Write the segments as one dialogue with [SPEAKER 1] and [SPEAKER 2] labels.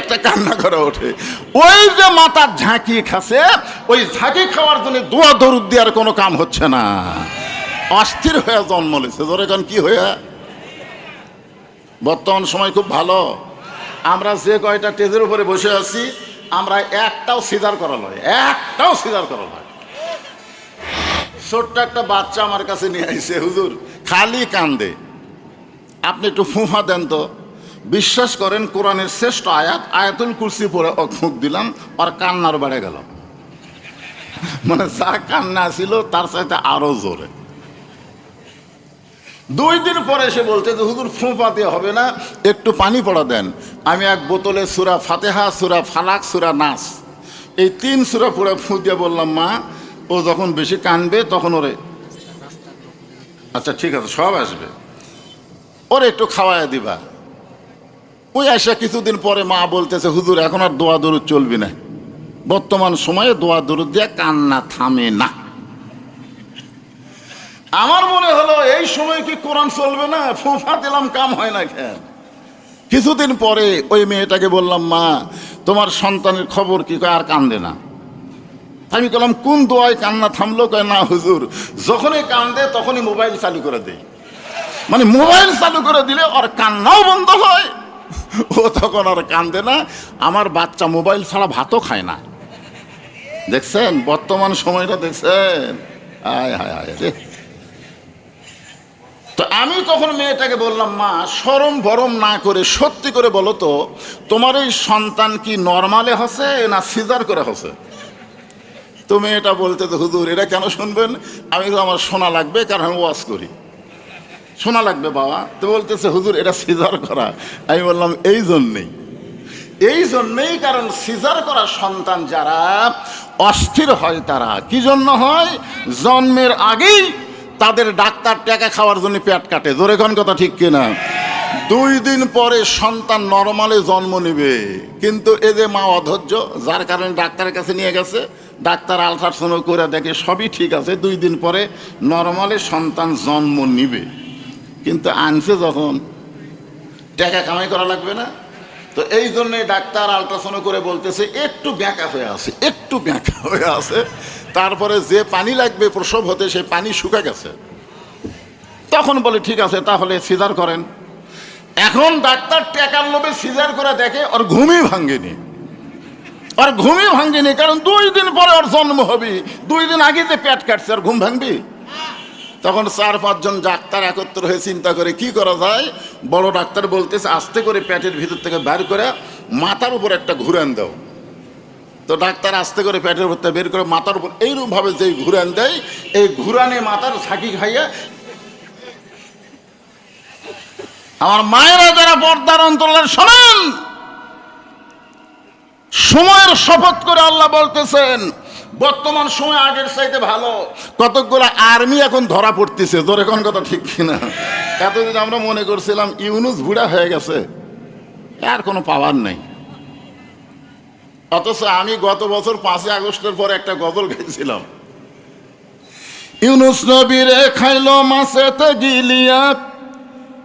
[SPEAKER 1] একটা কান্না করে ওঠে। ওই যে মাথার ঝাঁকি খাসে ওই ঝাঁকি খাওয়ার জন্য দোয়া দরুদ দেওয়ার কোনো কাম হচ্ছে না। অস্থির হয়ে জন্ম নিছে। ধরে এখন কি হয়ে? বর্তমান সময় খুব ভালো। আমরা যে কয়টা টেজের উপরে বসে আছি, আমরা একটাও সিজার করা নয়, একটাও সিজার করা নয়। ছোট্ট একটা বাচ্চা আমার কাছে নিয়ে আইছে, হুজুর, খালি কান্দে। আপনি একটু ফুফা দেন তো। বিশ্বাস করেন, কোরআনের শ্রেষ্ঠ আয়াত, আয়াতুল কুরসি পরে মুখ দিলাম, আর কান্নার বেড়ে গেল। মানে যা কান্না ছিল, তার সাথে আরও জোরে। দুই দিন পরে সে বলতে যে, হুজুর ফুঁপা দিয়ে হবে না, একটু পানি পড়া দেন। আমি এক বোতলে সুরা ফাতেহা, সুরা ফালাক, সুরা নাস। এই তিন সুরা পুরা ফুঁ দিয়ে বললাম, মা, ও যখন বেশি কানবে, তখন ওরে আচ্ছা ঠিক আছে, সব আসবে। ওরে একটু খাওয়ায় দিবা। ওই আসা কিছুদিন পরে মা বলতেছে, হুজুর, এখন আর দোয়া দরুদ চলবি না। বর্তমান সময়ে দোয়া দরুদ দিয়ে কান্না থামে না। আমার মনে হলো, এই সময় কি কোরআন চলবে না? ফোঁফা দিলাম, কাম হয় না কেন? কিছুদিন পরে ওই মেয়েটাকে বললাম, মা, তোমার সন্তানের খবর কি? কয়, আর কান্দে না। আমি বললাম, কোন দোয়ায় কান্না থামলো? কয়, না, হুজুর, যখনই কান্দে তখনই মোবাইল চালু করে দেই। মানে মোবাইল চালু করে দিলে ওর কান্নাও বন্ধ হয়। ও তখন আর কান্দে না। আমার বাচ্চা মোবাইল ছাড়া ভাতও খায় না। দেখছেন? বর্তমান সময়টা দেখছেন? আয়, হায় হায়, রে। তো আমি তখন মেয়েটাকে বললাম, মা সরম বরম না করে, সত্যি করে বলো তো, তোমার এই সন্তান কি নর্মালে হসে না সিজার করে হসে? তো মেয়েটা বলতে তো হুজুর, এটা কেন শুনবেন? আমি তো আমার শোনা লাগবে, কারণ আমি ওয়াজ করি। শোনা লাগবে বাবা। তো বলতেছে, হুজুর, এটা সিজার করা। আমি বললাম, এই জন্যেই। এই জন্যেই কারণ সিজার করা সন্তান যারা, অস্থির হয় তারা। কি জন্য হয়? জন্মের আগেই তাদের ডাক্তার টাকা খাওয়ার জন্য পেট কাটে। জোরে কোন কথা ঠিক কিনা? দুই দিন পরে সন্তান নরমালে জন্ম নেবে। কিন্তু এ যে মা অধৈর্য, যার কারণে ডাক্তারের কাছে নিয়ে গেছে, ডাক্তার আলট্রাসাউন্ড করে দেখে সবই ঠিক আছে। দুই দিন পরে নরমালে সন্তান জন্ম নিবে। কিন্তু আনছে যখন, টাকা কামাই করা লাগবে না? তো এই জন্যে ডাক্তার আলট্রাসাউন্ড করে বলতেছে, একটু ব্যাঁকা হয়ে আছে, একটু ব্যাঁকা হয়ে আছে। তারপরে যে পানি লাগবে প্রসব হতে, সে পানি শুকা গেছে। তখন বলে, ঠিক আছে, তাহলে সিজার করেন। এখন ডাক্তার টেকার লোভে সিজার করে দেখে, ওর ঘুমই ভাঙ্গেনি ওর ঘুমই ভাঙ্গেনি কারণ দুই দিন পরে ওর জন্ম হবে। দুই দিন আগে যে পেট কাটছে আর ঘুম ভাঙবি? তখন চার, পাঁচজন ডাক্তার একত্র হয়ে চিন্তা করে, কি করা যায়? বড় ডাক্তার বলতেছে, আস্তে করে প্যাটের ভিতর থেকে বের করে মাথার উপর একটা ঘুরান দাও। তো ডাক্তার আস্তে করে প্যাটের উপর বের করে মাথার উপর এইরকমভাবে যে ঘুরান দেয়, এই ঘুরানে মাথার ঝাঁকি খাইয়ে আমার মায়েরা যারা পর্দার অন্তরালের শোনেন সময়ের শপথ করে আল্লাহ বলতেছেন বর্তমান সময় আগের চাইতে ভালো। কতকগুলো আর্মি এখন ধরা পড়তেছে তোর এখন কথা ঠিক কিনা? এতদিন আমরা মনে করছিলাম ইউনুস বুড়া হয়ে গেছে, আর কোনো পাওয়ার নেই। অথচ আমি গত বছর পাঁচই আগস্টের পর একটা গজল গাইছিলাম। ইউনুস নবীরে খাইলো মাসেতে গিলিয়া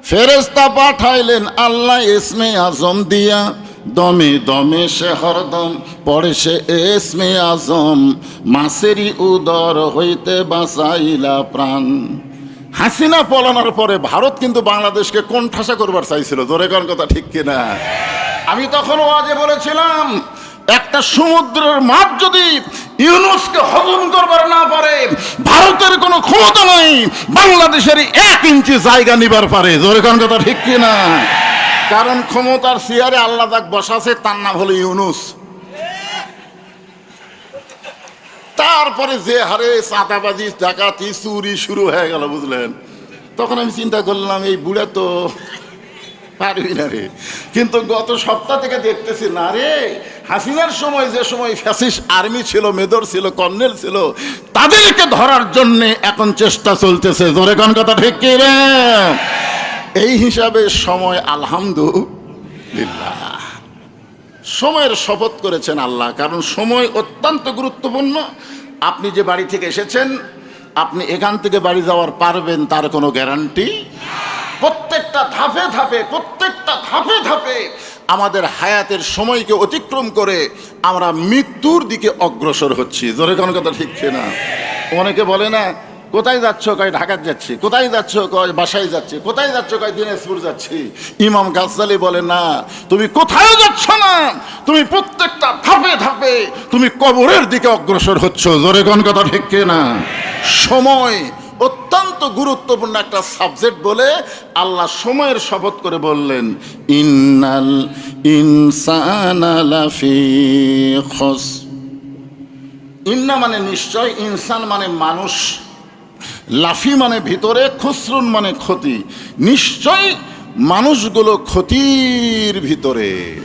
[SPEAKER 1] ফেরেস্তা পাঠাইলেন আল্লাহ ইসমে আজম দিয়া। দমে দমে সে হরদম, পড়ে সে এসমে আজম। মাসেরই উদর হইতে বাঁচাইলা প্রাণ। হাসিনা পলানোর পরে ভারত কিন্তু বাংলাদেশকে কোণঠাসা করবার চাইছিল। জোরে কোন কথা, ঠিক কিনা? আমি তখন ওয়াজে বলেছিলাম, একটা সমুদ্রের মাছ যদি ইউনুসকে হজম করবার না পারে, ভারতের কোনো ক্ষমতা নাই, বাংলাদেশের এক ইঞ্চি জায়গা নিবার পারে। জোরে কোন কথা, ঠিক কিনা? কারণ ক্ষমতার চেয়ারে আল্লাহ তাক বসাছে, তার নাম হলো ইউনুস। তারপরে যে হারে চাঁদাবাজি, ডাকাতি, চুরি শুরু হয়ে গেল, বুঝলেন? তখন আমি চিন্তা করলাম, এই বুড়া তো পারবি না রে। কিন্তু গত সপ্তাহ থেকে দেখতেছি, না রে, হাসিনার সময় যে সময় ফ্যাসিস আর্মি ছিল, মেদর ছিল, কর্নেল ছিল, তাদেরকে ধরার জন্যে এখন চেষ্টা চলতেছে। ধরে কোন কথা ঠিক কি রে? এই হিসাবে সময় আলহামদুলিল্লাহ। সময়ের শপথ করেছেন আল্লাহ, কারণ সময় অত্যন্ত গুরুত্বপূর্ণ। আপনি যে বাড়ি থেকে এসেছেন, আপনি এখান থেকে বাড়ি যাওয়ার পারবেন তার কোনো গ্যারান্টি? প্রত্যেকটা ধাপে ধাপে, প্রত্যেকটা ধাপে ধাপে আমাদের হায়াতের সময়কে অতিক্রম করে আমরা মৃত্যুর দিকে অগ্রসর হচ্ছি। জোরে কোনো কথা ঠিক না অনেকে বলে না কোথায় যাচ্ছ? কয় ঢাকার যাচ্ছি। কোথায় যাচ্ছ? কয় বাসায় যাচ্ছি। কোথায় যাচ্ছ? কয় দিনাজপুর যাচ্ছি। ইমাম গাছালি বলে, না, তুমি কোথায় যাচ্ছ না? তুমি প্রত্যেকটা ধাপে ধাপে তুমি কবরের দিকে অগ্রসর হচ্ছ। জোরে কোন কথা ঠিক না? সময় অত্যন্ত গুরুত্বপূর্ণ একটা সাবজেক্ট বলে আল্লাহ সময়ের শপথ করে বললেন, ইন্নাল ইনসানালাফি খস ইন্না মানে নিশ্চয়, ইনসান মানে মানুষ। লাফি মানে ভিতরে, খুসরুন মানে ক্ষতি। নিশ্চয় মানুষগুলো ক্ষতির ভিতরে।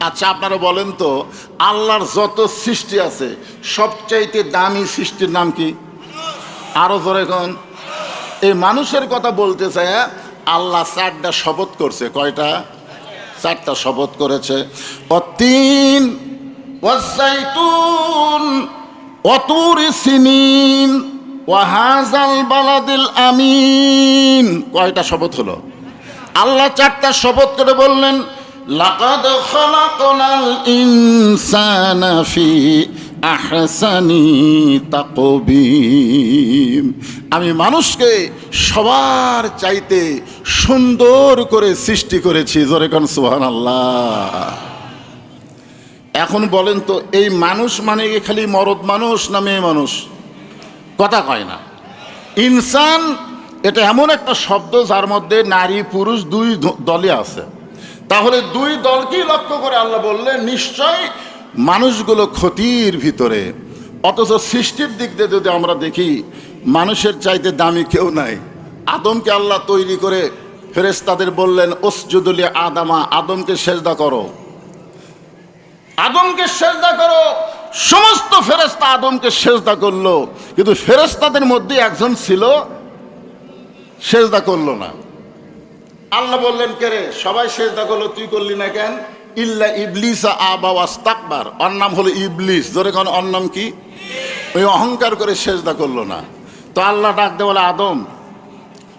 [SPEAKER 1] আচ্ছা আপনারা বলেন তো, আল্লাহর যত সৃষ্টি আছে, সবচাইতে দামি সৃষ্টির নাম কি? আরও জোরে কোন? এই মানুষের কথা বলতে চায় আল্লাহ চারটা শপথ করছে। কয়টা? চারটা শপথ করেছে। অতিন ওয়াসাইতুন অতুর সিনিন ওয়াহাজাল বালাদিল আমিন। কয়টা শপথ হলো? আল্লাহ চারটা শপথ করে বললেন, লাকাদ খালাকনাল ইনসানা ফি আহসানি তাকবীম। আমি মানুষকে সবার চাইতে সুন্দর করে সৃষ্টি করেছি, জোরে কান সুবহানাল্লাহ। এখন বলেন তো, এই মানুষ মানে খালি মরদ মানুষ না মেয়ে মানুষ? কথা কয় না। ইনসান, এটা এমন একটা শব্দ যার মধ্যে নারী, পুরুষ দুই দ- দলে আছে। তাহলে দুই দলকেই লক্ষ্য করে আল্লাহ বললেন, নিশ্চয় মানুষগুলো ক্ষতির ভিতরে। অথচ সৃষ্টির দিক দিয়ে যদি আমরা দেখি, মানুষের চাইতে দামি কেউ নাই। আদমকে আল্লাহ তৈরি করে ফেরেশতাদের বললেন ওসজুদুলি আদামা, আদমকে সেজদা করো। আদমকে সেজদা করো সমস্ত ফেরেস্তা আদমকে সেজদা করল। কিন্তু ফেরেস্তাদের মধ্যে একজন ছিল, সেজদা করল না। আল্লাহ বললেন, কে রে, সবাই সেজদা করল, তুই করলি না কেন? ইল্লা ইবলিসা আবা ওয়াস্তাকবার। ওর নাম হলো ইবলিস। ধরে কোন, ওর নাম কি? ওই অহংকার করে সেজদা করল না। তো আল্লাহ ডাক বলে, আদম,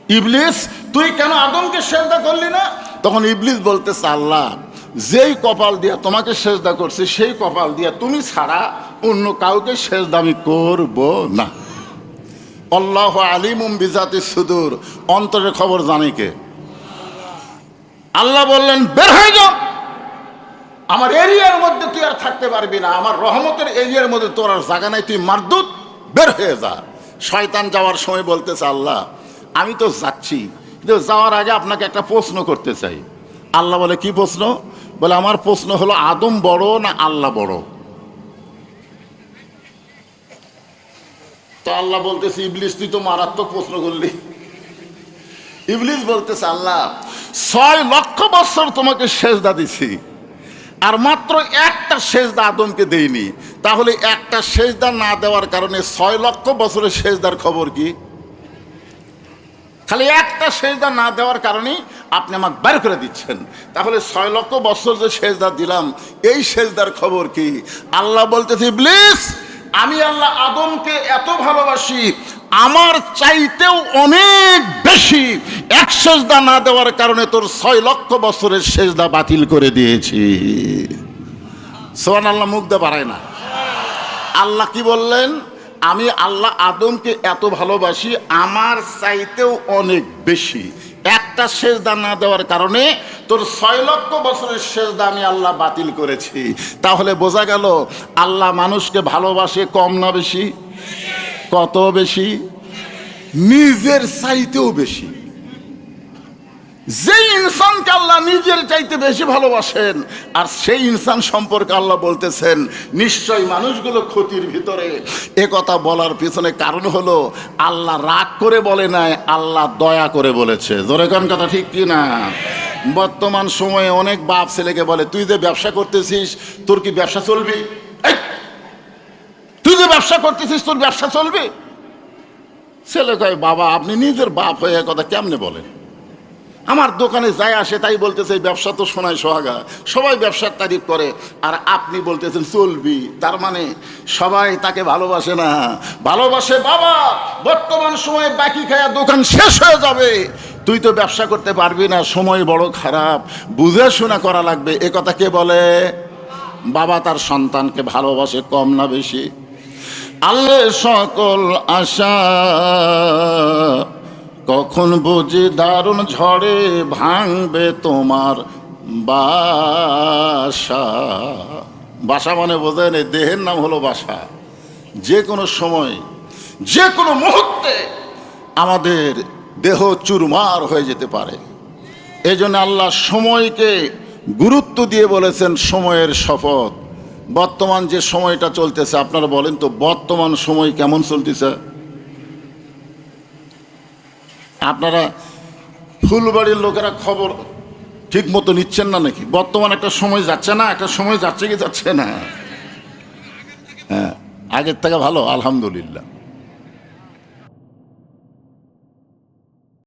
[SPEAKER 1] ইবলিস, তুই কেন আদমকে সেজদা করলি না? তখন ইবলিস বলতেছে, আল্লাহ যেই কপাল দিয়া তোমাকে সেজদা করছে, সেই কপাল দিয়া তুমি ছাড়া অন্য কাউকে সেজদা আমি করব না। আল্লাহ আলিমুম বিজাতি সুদূর। অন্তরের খবর জানে কে? আল্লাহ বললেন, বের হয়ে যাও। আমার এরিয়ার মধ্যে তুই আর থাকতে পারবি না। আমার রহমতের এরিয়ার মধ্যে তোর আর জায়গা নাই। তুই মারদুত, বের হয়ে যা। শয়তান যাওয়ার সময় বলতেছে, আল্লাহ, আমি তো যাচ্ছি। কিন্তু যাওয়ার আগে আপনাকে একটা প্রশ্ন করতে চাই। আল্লাহ বলে, কি প্রশ্ন? বলে, আমার প্রশ্ন হলো, আদম বড় না আল্লাহ বড়? তো আল্লাহ বলতেছে, ইবলিস, তুই তো মারাত্মক প্রশ্ন করলি। ইবলিস বলতেছে, আল্লাহ, ছয় লক্ষ বছর তোমাকে সেজদা দিছি, আর মাত্র একটা সেজদা আদমকে দেইনি। তাহলে একটা সেজদা না দেওয়ার কারণে ছয় লক্ষ বছরের সেজদার খবর কি? খালি একটা সেজদা না দেওয়ার কারণেই আপনি আমাকে বের করে দিচ্ছেন। তাহলে ছয় লক্ষ বছর যে সেজদা দিলাম, এই সেজদার খবর কি? আল্লাহ বলতেছে, ইবলিস, আমি আল্লাহ আদমকে এত ভালোবাসি, আমার চাইতেও অনেক বেশি এক সেজদা না দেওয়ার কারণে তোর ছয় লক্ষ বছরের সেজদা বাতিল করে দিয়েছি। সোহান আল্লাহ মুগ্ধ পারায় না। আল্লাহ কি বললেন? আমি আল্লাহ আদমকে এত ভালোবাসি, আমার চাইতেও অনেক বেশি। একটা সেজদা না দেওয়ার কারণে তোর ছয় লক্ষ বছরের সেজদা আমি আল্লাহ বাতিল করেছি। তাহলে বোঝা গেল, আল্লাহ মানুষকে ভালোবাসে কম না বেশি? কত বেশি? নিজের চাইতেও বেশি। যে ইনসানকে আল্লাহ চাইতে বেশি ভালোবাসেন। আর সেই ইনসান সম্পর্কে আল্লাহ বলতেছেন, নিশ্চয় মানুষগুলো ক্ষতির ভিতরে। এ কথা বলার পিছনে কারণ হলো, আল্লাহ রাগ করে বলে নাই, আল্লাহ দয়া করে বলেছে। জোরে কোন কথা ঠিক কি না? বর্তমান সময়ে অনেক বাপ ছেলেকে বলে, তুই যে ব্যবসা করতেছিস, তোর কি ব্যবসা চলবে! তুই যে ব্যবসা করতেছিস, তোর ব্যবসা চলবে? ছেলে কয়, বাবা, আপনি নিজের বাপ হয়ে কথা কেমনে বলেন? আমার দোকানে যায় আসে, তাই বলতেছে ব্যবসা তো শোনায় সোহাগা। সবাই ব্যবসার তারিফ করে। আর আপনি বলতেছেন, চলবি। তার মানে সবাই তাকে ভালোবাসে না। ভালোবাসে বাবা, বর্তমান সময়ে বাকি খায়া দোকান শেষ হয়ে যাবে। তুই তো ব্যবসা করতে পারবি না, সময় বড় খারাপ। বুঝে শোনা করা লাগবে। এ কথা কে বলে? বাবা তার সন্তানকে ভালোবাসে কম না বেশি। আল্লাহ সকল আশা। কখন বুঝি দারুণ ঝড়ে ভাঙবে তোমার বাসা? বাসা মানে বোঝেন এই দেহের নাম হলো বাসা। যে কোনো সময়, যে কোনো মুহূর্তে আমাদের দেহ চুরমার হয়ে যেতে পারে। এই জন্য আল্লাহ সময়কে গুরুত্ব দিয়ে বলেছেন সময়ের শপথ। বর্তমান যে সময়টা চলতেছে, আপনারা বলেন তো, বর্তমান সময় কেমন চলতেছে? আপনারা ফুলবাড়ির লোকেরা খবর ঠিক মতো নিচ্ছেন না নাকি? বর্তমান একটা সময় যাচ্ছে না, একটা সময় যাচ্ছে কি যাচ্ছে না? হ্যাঁ আগের থেকে ভালো, আলহামদুলিল্লাহ।